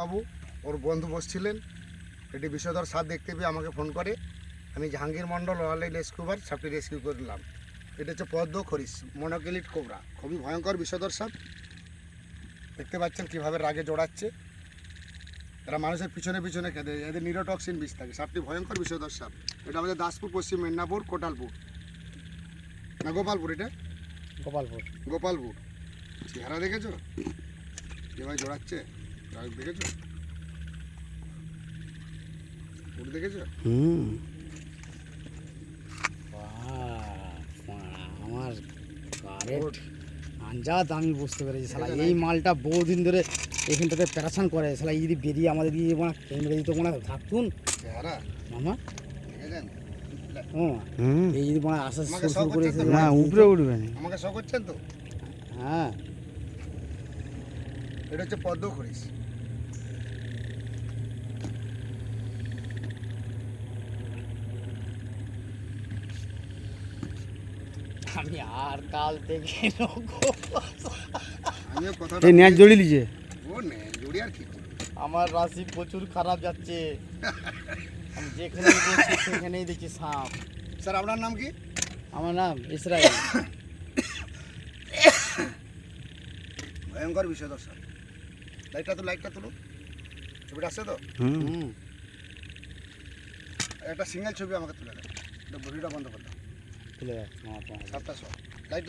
বাবু ওর বন্ধু বসছিলেন। এটি বিষধর সাপ দেখতে পেয়ে আমাকে ফোন করে। আমি জাহাঙ্গীর মণ্ডল ওয়াইল্ড রেস্কিউবার সাপটি রেস্কিউ করলাম। এটা হচ্ছে পদ্ম খরিস মনোকেলিট কোবরা। খুবই ভয়ঙ্কর বিষধর সাপ। দেখতে পাচ্ছেন কীভাবে রাগে জোড়াচ্ছে। এরা মানুষের পিছনে পিছনে খেতে এদের নিরোটক্সিন বিষ থাকে। সাপটি ভয়ঙ্কর বিষধর সাপ। এটা আমাদের দাসপুর পশ্চিম মেদিনীপুর কোটালপুর। না গোপালপুর এটা? গোপালপুর। গোপালপুর। চেহারা দেখেছ? যেভাবে জোড়াচ্ছে? রাগ দেখেছ? উঠ দেখেছ? হুম। আমার আঞ্জাদ আমি বুঝতে পেরেছি শালা এই মালটা বহুদিন ধরে এখানটাতে প্যারাসান করে শালা এই যদি বেরিয়ে আমাদের দিয়ে মানে কেমড়ে দিত মানে থাকতুন। মামা। হুম। এই যদি মানে আস্তে শুরু করে না উপরে উঠবে না। আমাকে শখ করছেন তো? হ্যাঁ। এটা হচ্ছে পদ্ম খরিস আমি আর কাল থেকে এই ন্যাচ জড়িয়ে লিছে ও নেই জুড়ি আর কি আমার রাশি প্রচুর খারাপ যাচ্ছে। আমি যেখানে সেখানেই সাপ। স্যার আপনার নাম কি? আমার নাম ইসরায়েল। ভয়ঙ্কর বিষয় দর্শক। লাইটটা তো লাইটটা তুলো। ছবিটা আসছে তো? হুম। একটা সিঙ্গেল ছবি আমাকে তুলে দেয় এটা বডিটা বন্ধ করে দাও। তুলে দেয় সাতটা সব